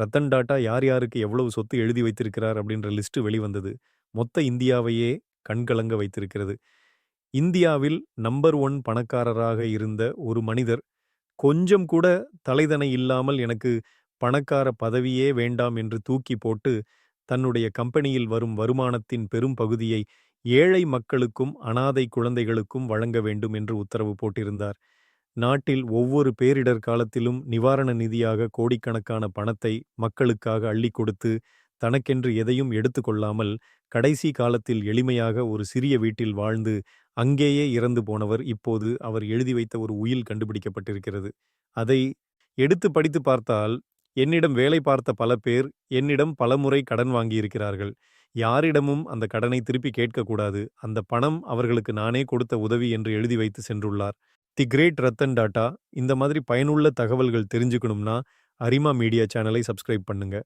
ரத்தன் டாட்டா யார் யாருக்கு எவ்வளவு சொத்து எழுதி வைத்திருக்கிறார் அப்படின்ற லிஸ்ட் வெளிவந்தது. மொத்த இந்தியாவையே கண்கலங்க வைத்திருக்கிறது. இந்தியாவில் நம்பர் ஒன் பணக்காரராக இருந்த ஒரு மனிதர் கொஞ்சம் கூட தலைதனை இல்லாமல் எனக்கு பணக்கார பதவியே வேண்டாம் என்று தூக்கி போட்டு தன்னுடைய கம்பெனியில் வரும் வருமானத்தின் பெரும் பகுதியை ஏழை மக்களுக்கும் அனாதை குழந்தைகளுக்கும் வழங்க வேண்டும் என்று உத்தரவு போட்டிருந்தார். நாட்டில் ஒவ்வொரு பேரிடர் காலத்திலும் நிவாரண நிதியாக கோடிக்கணக்கான பணத்தை மக்களுக்காக அள்ளி கொடுத்து தனக்கென்று எதையும் எடுத்துக்கொள்ளாமல் கடைசி காலத்தில் எளிமையாக ஒரு சிறிய வீட்டில் வாழ்ந்து அங்கேயே இறந்து போனவர் இப்போது அவர் எழுதி வைத்த ஒரு உயில் கண்டுபிடிக்கப்பட்டிருக்கிறது. அதை எடுத்து படித்து பார்த்தால் என்னிடம் வேலை பார்த்த பல பேர் என்னிடம் பலமுறை கடன் வாங்கியிருக்கிறார்கள். யாரிடமும் அந்த கடனை திருப்பி கேட்கக்கூடாது அந்த பணம் அவர்களுக்கு நானே கொடுத்த உதவி என்று எழுதி வைத்து சென்றுள்ளார். தி கிரேட் ரத்தன் டாட்டா இந்த மாதிரி பயனுள்ள தகவல்கள் தெரிஞ்சுக்கணும்னா அரிமா மீடியா சேனலை சப்ஸ்கிரைப் பண்ணுங்க.